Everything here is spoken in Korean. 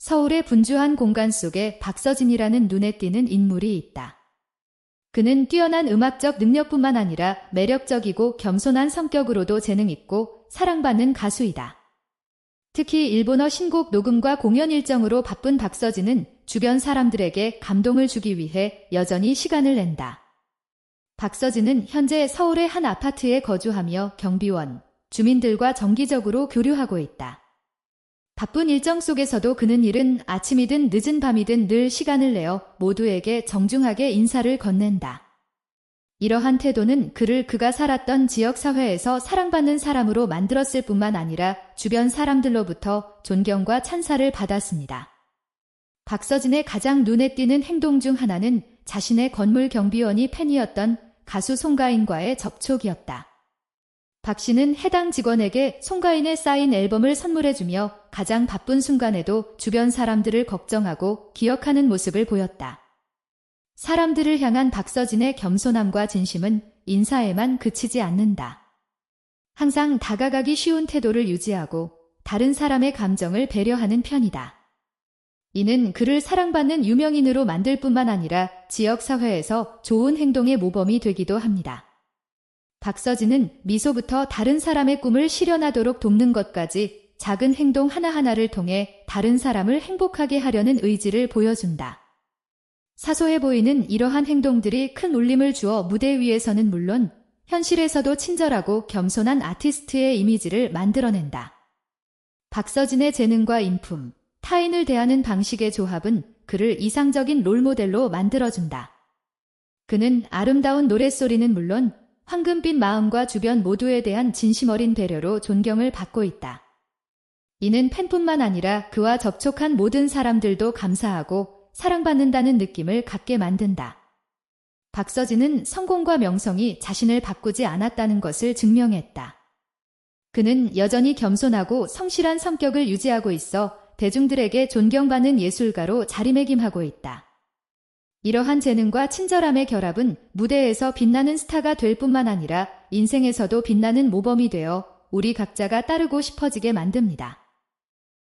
서울의 분주한 공간 속에 박서진이라는 눈에 띄는 인물이 있다. 그는 뛰어난 음악적 능력뿐만 아니라 매력적이고 겸손한 성격으로도 재능있고 사랑받는 가수이다. 특히 일본어 신곡 녹음과 공연 일정으로 바쁜 박서진은 주변 사람들에게 감동을 주기 위해 여전히 시간을 낸다. 박서진은 현재 서울의 한 아파트에 거주하며 경비원, 주민들과 정기적으로 교류하고 있다. 바쁜 일정 속에서도 그는 이른 아침이든 늦은 밤이든 늘 시간을 내어 모두에게 정중하게 인사를 건넨다. 이러한 태도는 그를 그가 살았던 지역 사회에서 사랑받는 사람으로 만들었을 뿐만 아니라 주변 사람들로부터 존경과 찬사를 받았습니다. 박서진의 가장 눈에 띄는 행동 중 하나는 자신의 건물 경비원이 팬이었던 가수 송가인과의 접촉이었다. 박 씨는 해당 직원에게 송가인의 사인 앨범을 선물해주며 가장 바쁜 순간에도 주변 사람들을 걱정하고 기억하는 모습을 보였다. 사람들을 향한 박서진의 겸손함과 진심은 인사에만 그치지 않는다. 항상 다가가기 쉬운 태도를 유지하고 다른 사람의 감정을 배려하는 편이다. 이는 그를 사랑받는 유명인으로 만들 뿐만 아니라 지역 사회에서 좋은 행동의 모범이 되기도 합니다. 박서진은 미소부터 다른 사람의 꿈을 실현하도록 돕는 것까지 작은 행동 하나하나를 통해 다른 사람을 행복하게 하려는 의지를 보여준다. 사소해 보이는 이러한 행동들이 큰 울림을 주어 무대 위에서는 물론 현실에서도 친절하고 겸손한 아티스트의 이미지를 만들어낸다. 박서진의 재능과 인품, 타인을 대하는 방식의 조합은 그를 이상적인 롤모델로 만들어준다. 그는 아름다운 노랫소리는 물론 황금빛 마음과 주변 모두에 대한 진심 어린 배려로 존경을 받고 있다. 이는 팬뿐만 아니라 그와 접촉한 모든 사람들도 감사하고 사랑받는다는 느낌을 갖게 만든다. 박서진은 성공과 명성이 자신을 바꾸지 않았다는 것을 증명했다. 그는 여전히 겸손하고 성실한 성격을 유지하고 있어 대중들에게 존경받는 예술가로 자리매김하고 있다. 이러한 재능과 친절함의 결합은 무대에서 빛나는 스타가 될 뿐만 아니라 인생에서도 빛나는 모범이 되어 우리 각자가 따르고 싶어지게 만듭니다.